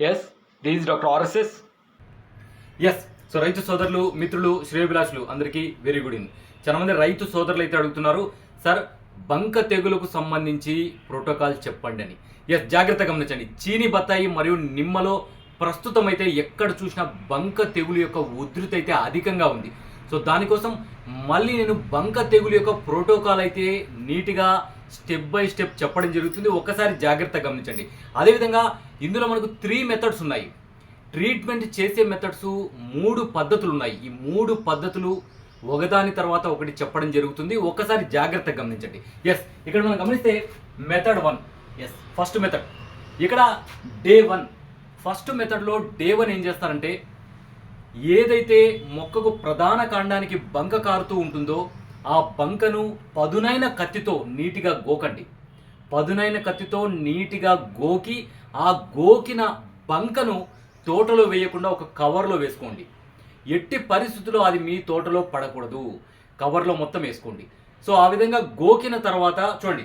Yes this doctor RSS yes so రైతు సోదరులు మిత్రులు శ్రేయభిలాషులు అందరికీ వెరీ గుడ్ ఇన్ చాలా మంది రైతు సోదరులు అయితే అడుగుతున్నారు సార్ బంక తెగులుకు సంబంధించి ప్రోటోకాల్ చెప్పండి అని. ఎస్ జాగ్రత్త గమనించండి. చీని బత్తాయి మరియు నిమ్మలో ప్రస్తుతం అయితే ఎక్కడ చూసినా బంక తెగులు యొక్క ఉధృతి అయితే అధికంగా ఉంది. సో దానికోసం మళ్ళీ నేను బంక తెగులు యొక్క ప్రోటోకాల్ అయితే నీట్గా స్టెప్ బై స్టెప్ చెప్పడం జరుగుతుంది. ఒకసారి జాగ్రత్త గమనించండి. అదేవిధంగా ఇందులో మనకు త్రీ మెథడ్స్ ఉన్నాయి. ట్రీట్మెంట్ చేసే మెథడ్స్ మూడు పద్ధతులు ఉన్నాయి. ఈ మూడు పద్ధతులు ఒకదాని తర్వాత ఒకటి చెప్పడం జరుగుతుంది. ఒకసారి జాగ్రత్త గమనించండి. ఎస్ ఇక్కడ మనం గమనిస్తే method one yes first method ఇక్కడ డే వన్ ఫస్ట్ మెథడ్లో డే వన్ ఏం చేస్తారంటే ఏదైతే మొక్కకు ప్రధాన కాండానికి బంక కారుతూ ఉంటుందో ఆ బంకను పదునైన కత్తితో నీటిగా గోకండి. పదునైన కత్తితో నీటిగా గోకి ఆ గోకిన బంకను తోటలో వేయకుండా ఒక కవర్లో వేసుకోండి. ఎట్టి పరిస్థితుల్లో అది మీ తోటలో పడకూడదు. కవర్లో మొత్తం వేసుకోండి. సో ఆ విధంగా గోకిన తర్వాత చూడండి.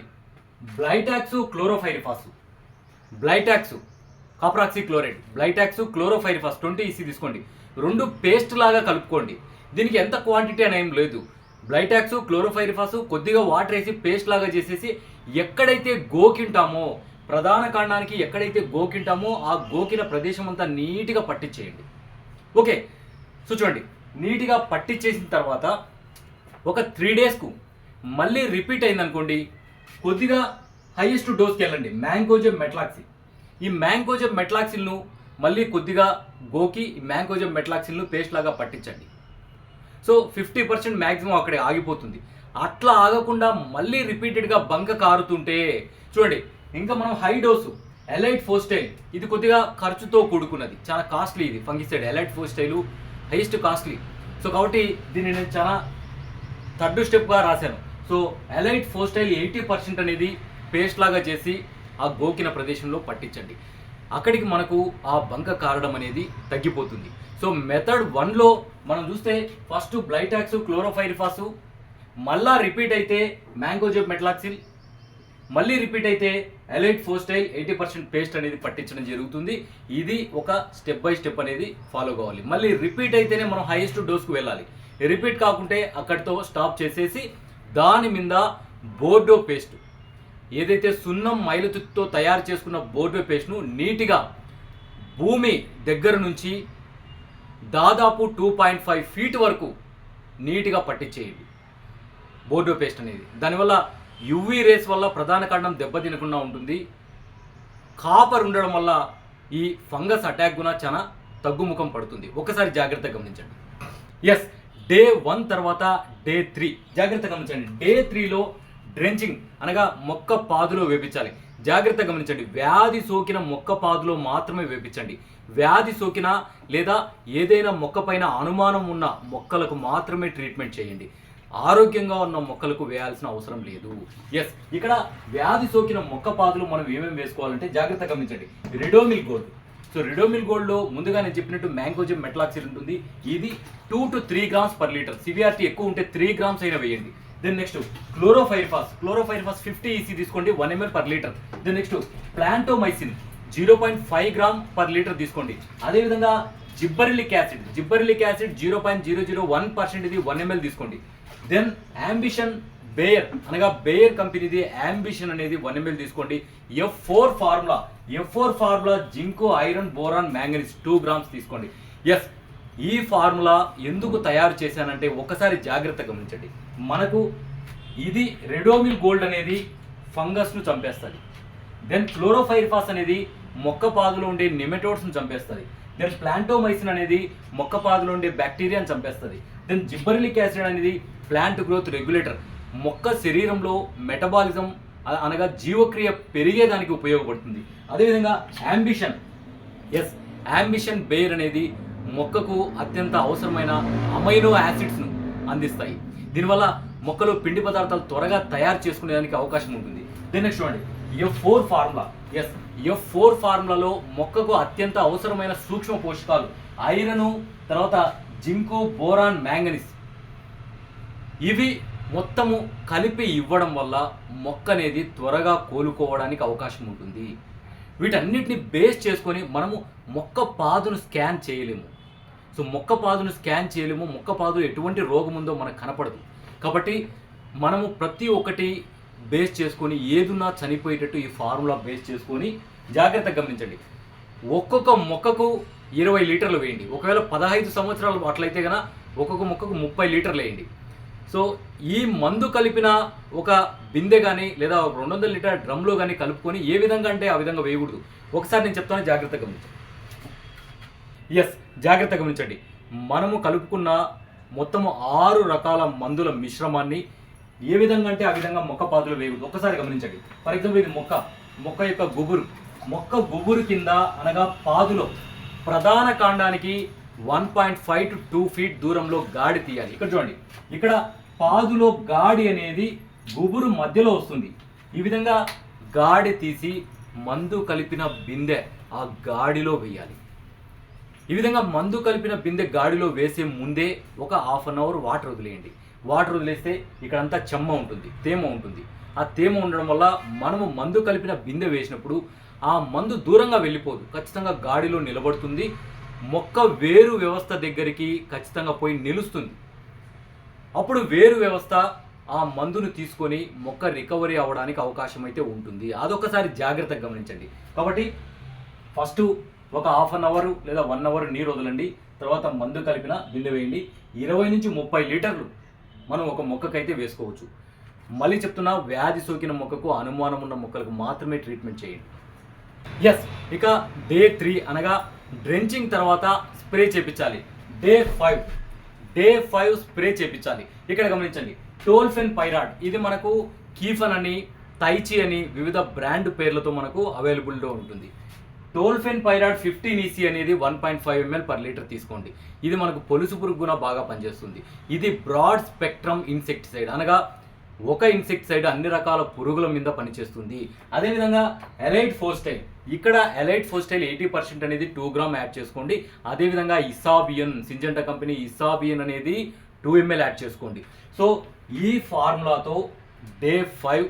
Blitox chlorpyrifos Blitox copper oxy chloride. Blitox chlorpyrifos twenty EC తీసుకోండి. రెండు పేస్ట్ లాగా కలుపుకోండి. దీనికి ఎంత క్వాంటిటీ అని ఏం లేదు. బ్లైటాక్స్ క్లోరోఫైరిఫాస్ కొద్దిగా వాటర్ వేసి పేస్ట్ లాగా చేసేసి ఎక్కడైతే గోకింటామో ప్రధాన కాండానికి ఎక్కడైతే గోకింటామో ఆ గోకిన ప్రదేశం అంతా నీట్గా పట్టించేయండి. ఓకే సో చూడండి నీట్గా పట్టించేసిన తర్వాత ఒక త్రీ డేస్కు మళ్ళీ రిపీట్ అయిందనుకోండి కొద్దిగా హైయెస్ట్ డోస్కి వెళ్ళండి మ్యాంగోజెబ్ మెట్లాక్సి ఈ మ్యాంగోజెబ్ మెట్లాక్సిల్ను మళ్ళీ కొద్దిగా గోకి ఈ మ్యాంగోజెబ్ మెట్లాక్సిల్ను పేస్ట్ లాగా పట్టించండి. సో ఫిఫ్టీ పర్సెంట్ మ్యాక్సిమం అక్కడే ఆగిపోతుంది. అట్లా ఆగకుండా మళ్ళీ రిపీటెడ్గా బంక కారుతుంటే చూడండి ఇంకా మనం హై డోసు ఎలైట్ ఫోస్టైల్ ఇది కొద్దిగా ఖర్చుతో కూడుకున్నది. చాలా కాస్ట్లీ ఇది fungicide Aliette fosetyl highest costly. So కాబట్టి దీన్ని నేను చాలా థర్డ్ స్టెప్గా రాశాను. So Aliette fosetyl eighty percent అనేది పేస్ట్ లాగా చేసి ఆ గోకిన ప్రదేశంలో పట్టించండి. అక్కడికి మనకు ఆ బంక కారడం అనేది తగ్గిపోతుంది. సో మెథడ్ వన్లో మనం చూస్తే ఫస్ట్ బ్లైటాక్స్ క్లోరోఫైరిఫాస్ మళ్ళా రిపీట్ అయితే మ్యాంగోజెబ్ మెట్లాక్సిల్ మళ్ళీ రిపీట్ అయితే Aliette fosetyl eighty percent paste అనేది పట్టించడం జరుగుతుంది. ఇది ఒక స్టెప్ బై స్టెప్ అనేది ఫాలో కావాలి. మళ్ళీ రిపీట్ అయితేనే మనం హైయెస్ట్ డోస్కు వెళ్ళాలి. రిపీట్ కాకుంటే అక్కడితో స్టాప్ చేసేసి దాని మీద బోర్డో పేస్ట్ ఏదైతే సున్నం మైలుతుతో తయారు చేసుకున్న బోర్డో పేస్ట్ను నీట్గా భూమి దగ్గర నుంచి దాదాపు టూ పాయింట్ ఫైవ్ ఫీట్ వరకు నీట్గా పట్టించేయండి బోర్డో పేస్ట్ అనేది. దానివల్ల యువీ రేస్ వల్ల ప్రధాన కాండం దెబ్బతినకుండా ఉంటుంది. కాపర్ ఉండడం వల్ల ఈ ఫంగస్ అటాక్ కూడా చాలా తగ్గుముఖం పడుతుంది. ఒకసారి జాగ్రత్త గమనించండి. ఎస్ డే వన్ తర్వాత డే త్రీ జాగ్రత్త గమనించండి. డే త్రీలో డ్రెంచింగ్ అనగా మొక్క పాదులో వేపించాలి. జాగ్రత్త గమనించండి. వ్యాధి సోకిన మొక్క పాదులో మాత్రమే వేపించండి. వ్యాధి సోకిన లేదా ఏదైనా మొక్క పైన అనుమానం ఉన్న మొక్కలకు మాత్రమే ట్రీట్మెంట్ చేయండి. ఆరోగ్యంగా ఉన్న మొక్కలకు వేయాల్సిన అవసరం లేదు. ఎస్ ఇక్కడ వ్యాధి సోకిన మొక్క పాదులు మనం ఏమేమి వేసుకోవాలంటే జాగ్రత్త గమనించండి. Ridomil gold. సో రెడోమిల్ గోల్డ్లో ముందుగా నేను చెప్పినట్టు మ్యాంగోజిమ్ మెట్లాక్సిల్ ఉంటుంది. ఇది two to three grams per litre severity ఎక్కువ ఉంటే త్రీ గ్రామ్స్ అయినా వేయండి. Then next chlorpyrifos chlorpyrifos fifty EC తీసుకోండి one ML per litre then next Plantomycin zero point five gram per litre తీసుకోండి. అదేవిధంగా gibberellic acid. Gibberellic acid zero point zero zero one percent ఇది one ML తీసుకోండి. Then Ambition Bayer అనగా Bayer కంపెనీది Ambition అనేది one ML తీసుకోండి. F four formula F four formula zinc iron boron manganese two grams తీసుకోండి. Yes ఈ formula ఎందుకు తయారు చేశానంటే ఒకసారి జాగ్రత్త గమనించండి. మనకు ఇది రెడోమిల్ గోల్డ్ అనేది ఫంగస్ను చంపేస్తుంది. దెన్ క్లోరోఫైర్ఫాస్ అనేది మొక్క పాదులో ఉండే నిమెటోడ్స్ను చంపేస్తుంది. దెన్ ప్లాంటోమైసిన్ అనేది మొక్క పాదులో ఉండే బ్యాక్టీరియాని చంపేస్తుంది. దెన్ జిబ్బరిలిక్ యాసిడ్ అనేది ప్లాంట్ గ్రోత్ రెగ్యులేటర్ మొక్క శరీరంలో మెటబాలిజం అనగా జీవక్రియ పెరిగేదానికి ఉపయోగపడుతుంది. అదేవిధంగా యాంబిషన్ ఎస్ యాంబిషన్ బేర్ అనేది మొక్కకు అత్యంత అవసరమైన అమైనో యాసిడ్స్ను అందిస్తాయి. దీనివల్ల మొక్కలు పిండి పదార్థాలు త్వరగా తయారు చేసుకునేదానికి అవకాశం ఉంటుంది. దీని నెక్స్ట్ చూడండి. F four formula yes F four ఫార్ములాలో మొక్కకు అత్యంత అవసరమైన సూక్ష్మ పోషకాలు ఐరన్ తర్వాత జింకు బోరాన్ మ్యాంగనీస్ ఇవి మొత్తము కలిపి ఇవ్వడం వల్ల మొక్క అనేది త్వరగా కోలుకోవడానికి అవకాశం ఉంటుంది. వీటన్నిటిని బేస్ చేసుకొని మనము మొక్క పాదును స్కాన్ చేయలేము. సో మొక్క పాదును స్కాన్ చేయలేము మొక్క పాదు ఎటువంటి రోగం ఉందో మనకు కనపడదు. కాబట్టి మనము ప్రతి ఒక్కటి బేస్ చేసుకొని ఏదున్నా చనిపోయేటట్టు ఈ ఫార్ములా బేస్ చేసుకొని జాగ్రత్తగా గమనించండి. ఒక్కొక్క మొక్కకు ఇరవై లీటర్లు వేయండి. ఒకవేళ పదహైదు సంవత్సరాలు అట్లయితే కనుక ఒక్కొక్క మొక్కకు ముప్పై లీటర్లు వేయండి. సో ఈ మందు కలిపిన ఒక బిందె కానీ లేదా ఒక రెండు వందల లీటర్ డ్రమ్లో కానీ కలుపుకొని ఏ విధంగా అంటే ఆ విధంగా వేయకూడదు. ఒకసారి నేను చెప్తాను జాగ్రత్తగా గమనించండి. ఎస్ జాగ్రత్త గమనించండి. మనము కలుపుకున్న మొత్తము ఆరు రకాల మందుల మిశ్రమాన్ని ఏ విధంగా అంటే ఆ విధంగా మొక్క పాదులు వేయకూడదు. ఒకసారి గమనించండి. ఫర్ ఎగ్జాంపుల్ ఇది మొక్క. మొక్క యొక్క గుబురు. మొక్క గుబురు కింద అనగా పాదులో ప్రధాన కాండానికి one point five to two feet దూరంలో గాడి తీయాలి. ఇక్కడ చూడండి. ఇక్కడ పాదులో గాడి అనేది గుబురు మధ్యలో వస్తుంది. ఈ విధంగా గాడి తీసి మందు కలిపిన బిందె ఆ గాడిలో వేయాలి. ఈ విధంగా మందు కలిపిన బిందె గాడిలో వేసే ముందే ఒక హాఫ్ అన్ అవర్ వాటర్ వదిలేయండి. వాటర్ వదిలేస్తే ఇక్కడంతా చెమ్మ ఉంటుంది తేమ ఉంటుంది. ఆ తేమ ఉండడం వల్ల మనము మందు కలిపిన బిందె వేసినప్పుడు ఆ మందు దూరంగా వెళ్ళిపోదు ఖచ్చితంగా గాడిలో నిలబడుతుంది మొక్క వేరు వ్యవస్థ దగ్గరికి ఖచ్చితంగా పోయి నిలుస్తుంది. అప్పుడు వేరు వ్యవస్థ ఆ మందును తీసుకొని మొక్క రికవరీ అవ్వడానికి అవకాశం అయితే ఉంటుంది. అదొకసారి జాగ్రత్తగా గమనించండి. కాబట్టి ఫస్ట్ ఒక హాఫ్ అన్ అవర్ లేదా వన్ అవర్ నీరు వదలండి. తర్వాత మందు కలిపిన బిందె వేయండి. ఇరవై నుంచి ముప్పై లీటర్లు మనం ఒక మొక్కకైతే వేసుకోవచ్చు. మళ్ళీ చెప్తున్నా వ్యాధి సోకిన మొక్కకు అనుమానం ఉన్న మొక్కలకు మాత్రమే ట్రీట్మెంట్ చేయండి. ఎస్ ఇక డే త్రీ అనగా డ్రెంచింగ్ తర్వాత spray చేపించాలి. Day five day five spray చేపించాలి. ఇక్కడ గమనించండి. టోల్ఫెన్ పైరాడ్ ఇది మనకు కీఫన్ అని తైచి అని వివిధ బ్రాండ్ పేర్లతో మనకు అవైలబుల్లో ఉంటుంది. టోల్ఫెన్ పైరాడ్ ఫిఫ్టీన్ ఈసీ అనేది one point five ML per litre తీసుకోండి. ఇది మనకు పొలుసు పురుగున బాగా పనిచేస్తుంది. ఇది బ్రాడ్ స్పెక్ట్రమ్ ఇన్సెక్టిసైడ్ అనగా ఒక ఇన్సెక్టిసైడ్ అన్ని రకాల పురుగుల మీద పనిచేస్తుంది. అదేవిధంగా ఎలైట్ ఫోస్టైల్ ఇక్కడ ఎలైట్ ఫోస్టైల్ ఎయిటీ పర్సెంట్ అనేది టూ గ్రామ్ యాడ్ చేసుకోండి. అదేవిధంగా ఇసాబియన్ సింజెంటా కంపెనీ ఇసాబియన్ అనేది టూ ఎంఎల్ యాడ్ చేసుకోండి. సో ఈ ఫార్ములాతో డే ఫైవ్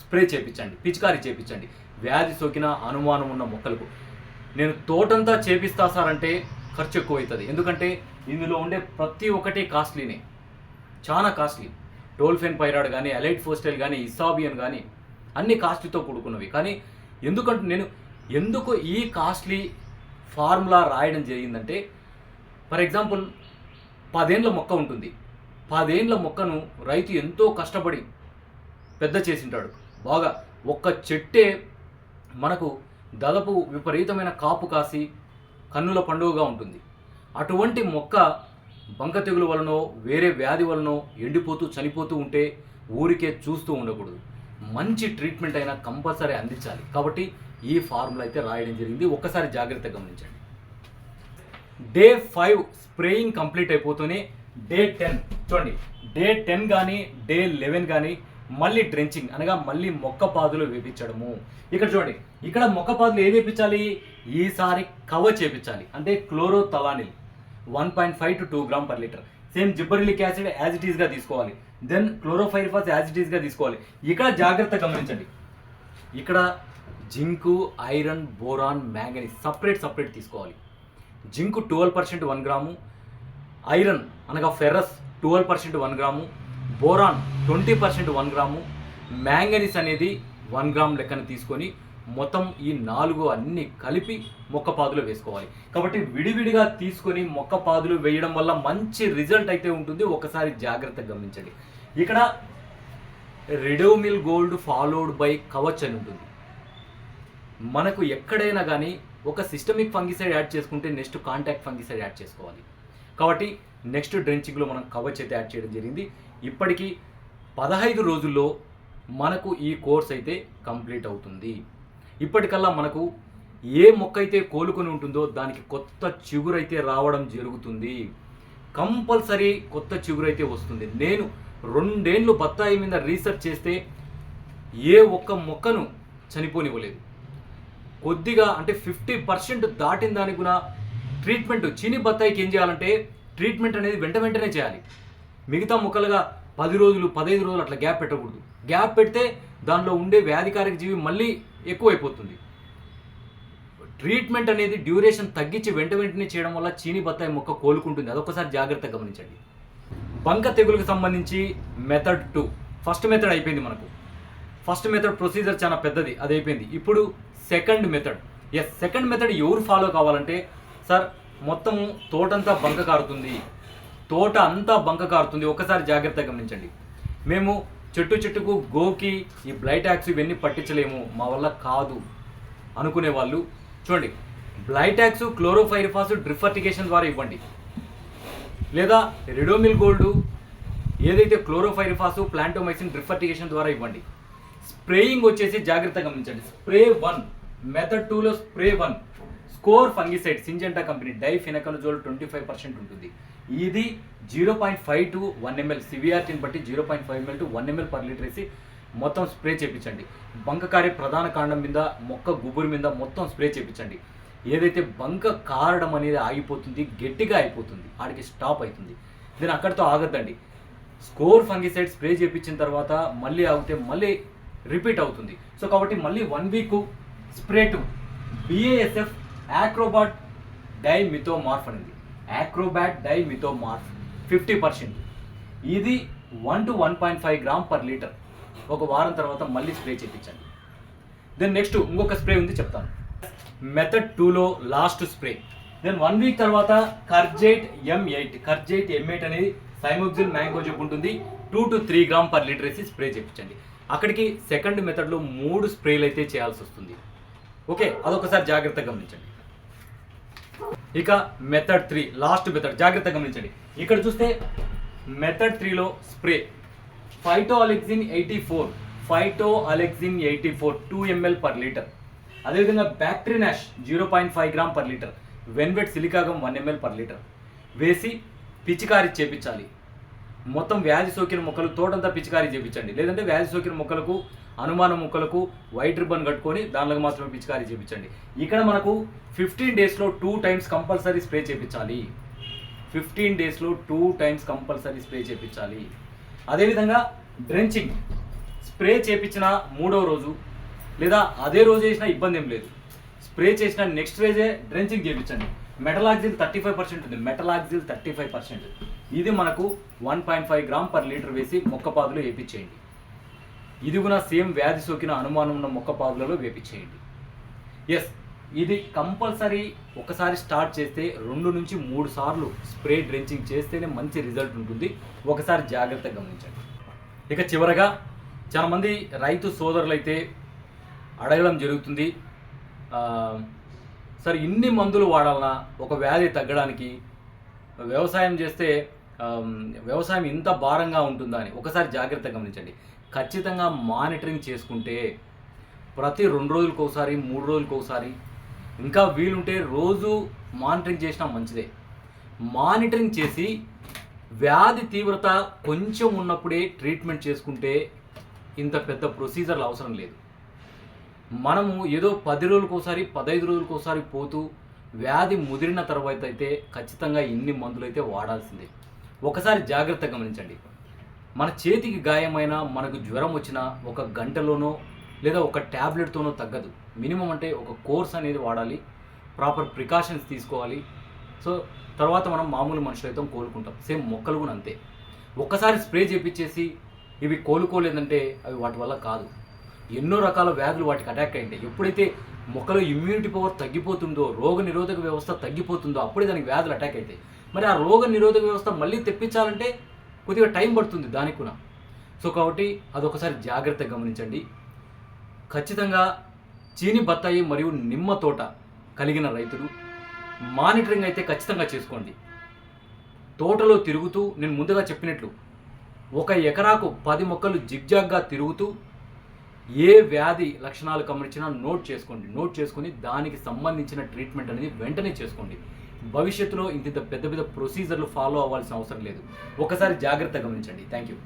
స్ప్రే చేపించండి. పిచికారీ చేపించండి. వ్యాధి సోకిన అనుమానం ఉన్న మొక్కలకు. నేను తోటంతా చేపిస్తా సార్ అంటే ఖర్చు ఎక్కువ అవుతుంది ఎందుకంటే ఇందులో ఉండే ప్రతి ఒక్కటి కాస్ట్లీనే. చాలా కాస్ట్లీ. టోల్ఫెన్ పైరాడ్ కానీ అలైట్ ఫోస్టైల్ కానీ ఇసాబియన్ కానీ అన్ని కాస్ట్లీతో కూడుకున్నవి. కానీ ఎందుకంటే నేను ఎందుకు ఈ కాస్ట్లీ ఫార్ములా రాయడం జరిగిందంటే ఫర్ ఎగ్జాంపుల్ పదేండ్ల మొక్క ఉంటుంది. పదేండ్ల మొక్కను రైతు ఎంతో కష్టపడి పెద్ద చేసింటాడు. బాగా ఒక్క చెట్టే మనకు దాదాపు విపరీతమైన కాపు కాసి కన్నుల పండుగగా ఉంటుంది. అటువంటి మొక్క బంక తెగులు వలనో వేరే వ్యాధి వలనో ఎండిపోతూ చనిపోతూ ఉంటే ఊరికే చూస్తూ ఉండకూడదు. మంచి ట్రీట్మెంట్ అయినా కంపల్సరీ అందించాలి. కాబట్టి ఈ ఫార్ములా అయితే రాయడం జరిగింది. ఒక్కసారి జాగ్రత్తగా గమనించండి. డే ఫైవ్ స్ప్రేయింగ్ కంప్లీట్ అయిపోతూనే డే టెన్ చూడండి. డే టెన్ కానీ డే లెవెన్ కానీ మళ్ళీ డ్రెంచింగ్ అనగా మళ్ళీ మొక్క పాదులు వేపించడము. ఇక్కడ చూడండి ఇక్కడ మొక్క పాదులు ఏది వేపించాలి? ఈసారి కవర్ చేపించాలి. అంటే chlorothalonil one point five to two gram per litre. Same gibberellic acid as it ఈస్గా తీసుకోవాలి. దెన్ క్లోరోఫైర్ఫాస్ యాజ్ ఇట్ ఈస్గా తీసుకోవాలి. ఇక్కడ జాగ్రత్త గమనించండి. ఇక్కడ zinc iron boron manganese separate separate తీసుకోవాలి. Zinc twelve percent one gram iron అనగా ferrous twelve percent one gram boron twenty percent one gram manganese అనేది వన్ గ్రామ్ లెక్కన తీసుకొని మొత్తం ఈ నాలుగు అన్ని కలిపి మొక్క పాదులు వేసుకోవాలి. కాబట్టి విడివిడిగా తీసుకొని మొక్క పాదులు వేయడం వల్ల మంచి రిజల్ట్ అయితే ఉంటుంది. ఒకసారి జాగ్రత్తగా గమనించండి. ఇక్కడ Ridomil gold followed by Kavach అని ఉంటుంది. మనకు ఎక్కడైనా కానీ ఒక సిస్టమిక్ ఫంగిసైడ్ యాడ్ చేసుకుంటే నెక్స్ట్ కాంటాక్ట్ ఫంగిసైడ్ యాడ్ చేసుకోవాలి. కాబట్టి నెక్స్ట్ డ్రెంచింగ్లో మనం కవచ్ అయితే యాడ్ చేయడం జరిగింది. ఇప్పటికీ పదహైదు రోజుల్లో మనకు ఈ కోర్స్ అయితే కంప్లీట్ అవుతుంది. ఇప్పటికల్లా మనకు ఏ మొక్క అయితే కోలుకొని ఉంటుందో దానికి కొత్త చిగురైతే రావడం జరుగుతుంది. కంపల్సరీ కొత్త చిగురైతే వస్తుంది. నేను రెండేండ్లు బత్తాయి మీద రీసెర్చ్ చేస్తే ఏ ఒక్క మొక్కను చనిపోనివ్వలేదు. కొద్దిగా అంటే ఫిఫ్టీ పర్సెంట్ దాటిన దానికి కూడా ట్రీట్మెంట్ చిని బత్తాయికి ఏం చేయాలంటే ట్రీట్మెంట్ అనేది వెంట వెంటనే చేయాలి. మిగతా ముక్కలుగా పది రోజులు పదహైదు రోజులు అట్లా గ్యాప్ పెట్టకూడదు. గ్యాప్ పెడితే దానిలో ఉండే వ్యాధికారక జీవి మళ్ళీ ఎక్కువైపోతుంది. ట్రీట్మెంట్ అనేది డ్యూరేషన్ తగ్గించి వెంట వెంటనే చేయడం వల్ల చీని బత్తాయి మొక్క కోలుకుంటుంది. అదొకసారి జాగ్రత్తగా గమనించండి. బంక తెగులకు సంబంధించి మెథడ్ టూ ఫస్ట్ మెథడ్ అయిపోయింది మనకు. ఫస్ట్ మెథడ్ ప్రొసీజర్ చాలా పెద్దది అది అయిపోయింది. ఇప్పుడు second method yes second method ఎవరు ఫాలో కావాలంటే సార్ మొత్తము తోటంతా బంక కారుతుంది. తోట అంతా బంక కారుతుంది. ఒకసారి జాగ్రత్తగా గమనించండి. మేము చెట్టు చెట్టుకు గోకి ఈ బ్లైటాక్స్ ఇవన్నీ పట్టించలేము. మా వల్ల కాదు అనుకునే వాళ్ళు చూడండి. బ్లైటాక్స్ క్లోరోఫైరిఫాస్ డ్రిఫర్టికేషన్ ద్వారా ఇవ్వండి. లేదా రెడోమిల్ గోల్డ్ ఏదైతే క్లోరోఫైరిఫాస్ ప్లాంటోమైసిన్ డ్రిఫర్టికేషన్ ద్వారా ఇవ్వండి. స్ప్రేయింగ్ వచ్చేసి జాగ్రత్తగా గమనించండి. స్ప్రే వన్ మెథడ్ టూలో spray one Score fungicide Syngenta company difenoconazole twenty five percent ఉంటుంది. ఇది zero point five to one ML సివిఆర్టీని బట్టి zero point five ML to one ML per litre వేసి మొత్తం స్ప్రే చేయించండి బంకకారి ప్రధాన కాండం మీద మొక్క గుబురు మీద మొత్తం స్ప్రే చేయించండి ఏదైతే బంక కారడం అనేది ఆగిపోతుంది గట్టిగా అయిపోతుంది ఆడికి స్టాప్ అవుతుంది. దీని అక్కడితో ఆగద్దండి. స్కోర్ ఫంగిసైడ్ స్ప్రే చేయించిన తర్వాత మళ్ళీ ఆగితే మళ్ళీ రిపీట్ అవుతుంది. సో కాబట్టి మళ్ళీ one week spray two BASF Acrobat dimethomorph అనేది. Acrobat dimethomorph fifty percent. ఇది one to one point five gram per litre. ఒక వారం తర్వాత మళ్ళీ స్ప్రే చేయించండి. దెన్ నెక్స్ట్ ఇంకొక స్ప్రే ఉంది చెప్తాను. మెథడ్ టూలో last spray then one week తర్వాత కర్జైట్ ఎం ఎయిట్ కర్జైట్ ఎం ఎయిట్ అనేది సైమోక్సిల్ మ్యాంగో చెప్పు ఉంటుంది. Two to three gram per litre వేసి స్ప్రే చేయించండి. అక్కడికి సెకండ్ మెథడ్లో మూడు స్ప్రేలు అయితే చేయాల్సి వస్తుంది. ఓకే అదొకసారి జాగ్రత్తగా గమనించండి. ఇక మెథడ్ త్రీ లాస్ట్ మెథడ్. జాగ్రత్తగా గమనించండి. ఇక్కడ చూస్తే మెథడ్ త్రీలో spray. Phytoalexin eighty four. Phytoalexin eighty four two ml per litre. అదేవిధంగా బ్యాక్ట్రీనాష్ zero point five gram per litre. వెన్వెట్ సిలికాగం వన్ ఎంఎల్ పర్ లీటర్. వేసి పిచికారి చేపించాలి. మొత్తం వ్యాధి సోకిన మొక్కలు తోటంతా పిచికారీ చేపించండి. లేదంటే వ్యాధి సోకిన మొక్కలకు అనుమాన మొక్కలకు వైట్ రిబ్బన్ కట్టుకొని దానిలో మాత్రమే పిచికారీ చేయించండి ఇక్కడ మనకు ఫిఫ్టీన్ డేస్లో టూ టైమ్స్ కంపల్సరీ స్ప్రే చేయించాలి ఫిఫ్టీన్ డేస్లో టూ టైమ్స్ కంపల్సరీ స్ప్రే చేయించాలి అదేవిధంగా డ్రెంచింగ్. స్ప్రే చేయించిన మూడవ రోజు లేదా అదే రోజు చేసినా ఇబ్బంది ఏం లేదు. స్ప్రే చేసిన నెక్స్ట్ రోజే డ్రెంచింగ్ చేయించండి మెటలాక్సిల్ థర్టీ ఫైవ్ పర్సెంట్ ఉంది. Metalaxyl thirty five percent. ఇది మనకు one point five gram per litre వేసి మొక్క పాదులు ఇది ఇదిగున సేమ్ వ్యాధి సోకిన అనుమానం ఉన్న మొక్కపాదులలో వేపించేయండి ఎస్ ఇది కంపల్సరీ ఒకసారి స్టార్ట్ చేస్తే రెండు నుంచి మూడు సార్లు స్ప్రే డ్రెంచింగ్ చేస్తేనే మంచి రిజల్ట్ ఉంటుంది. ఒకసారి జాగ్రత్తగా గమనించండి. ఇక చివరగా చాలామంది రైతు సోదరులు అయితే అడగడం జరుగుతుంది. సరే సార్ ఇన్ని మందులు వాడాలన్నా ఒక వ్యాధి తగ్గడానికి వ్యవసాయం చేస్తే వ్యవసాయం ఇంత భారంగా ఉంటుందా? అని ఒకసారి జాగ్రత్తగా గమనించండి. ఖచ్చితంగా మానిటరింగ్ చేసుకుంటే ప్రతి రెండు రోజులకు ఒకసారి మూడు రోజులకు ఒకసారి ఇంకా వీలుంటే రోజు మానిటరింగ్ చేసినా మంచిదే. మానిటరింగ్ చేసి వ్యాధి తీవ్రత కొంచెం ఉన్నప్పుడే ట్రీట్మెంట్ చేసుకుంటే ఇంత పెద్ద ప్రొసీజర్లు అవసరం లేదు. మనము ఏదో పది రోజులకోసారి పదహైదు రోజులకోసారి పోతూ వ్యాధి ముదిరిన తర్వాత అయితే ఖచ్చితంగా ఇన్ని మందులు అయితే వాడాల్సిందే. ఒకసారి జాగ్రత్త గమనించండి. మన చేతికి గాయమైనా మనకు జ్వరం వచ్చినా ఒక గంటలోనో లేదా ఒక ట్యాబ్లెట్తోనో తగ్గదు. మినిమం అంటే ఒక కోర్స్ అనేది వాడాలి ప్రాపర్ ప్రికాషన్స్ తీసుకోవాలి. సో తర్వాత మనం మామూలు మనుషులైతే కోలుకుంటాం. సేమ్ మొక్కలు కూడా అంతే. ఒక్కసారి స్ప్రే చేపించేసి ఇవి కోలుకోలేదంటే అవి వాటి వల్ల కాదు. ఎన్నో రకాల వ్యాధులు వాటికి అటాక్ అయింటాయి ఎప్పుడైతే మొక్కలో ఇమ్యూనిటీ పవర్ తగ్గిపోతుందో రోగ నిరోధక వ్యవస్థ తగ్గిపోతుందో అప్పుడే దానికి వ్యాధులు అటాక్ అవుతాయి మరి ఆ రోగ నిరోధక వ్యవస్థ మళ్ళీ తెప్పించాలంటే కొద్దిగా టైం పడుతుంది దానికి కూడా. సో కాబట్టి అదొకసారి జాగ్రత్తగా గమనించండి. ఖచ్చితంగా చీని బత్తాయి మరియు నిమ్మ తోట కలిగిన రైతులు మానిటరింగ్ అయితే ఖచ్చితంగా చేసుకోండి. తోటలో తిరుగుతూ నేను ముందుగా చెప్పినట్లు ఒక ఎకరాకు పది మొక్కలు జిగ్జాగ్గా తిరుగుతూ ఏ వ్యాధి లక్షణాలు గమనించినా నోట్ చేసుకోండి. నోట్ చేసుకొని దానికి సంబంధించిన ట్రీట్మెంట్ అనేది వెంటనే చేసుకోండి. భవిష్యత్తులో ఇంత పెద్ద పెద్ద ప్రొసీజర్లు ఫాలో అవ్వాల్సిన అవసరం లేదు. ఒకసారి జాగ్రత్త గమనించండి. Thank you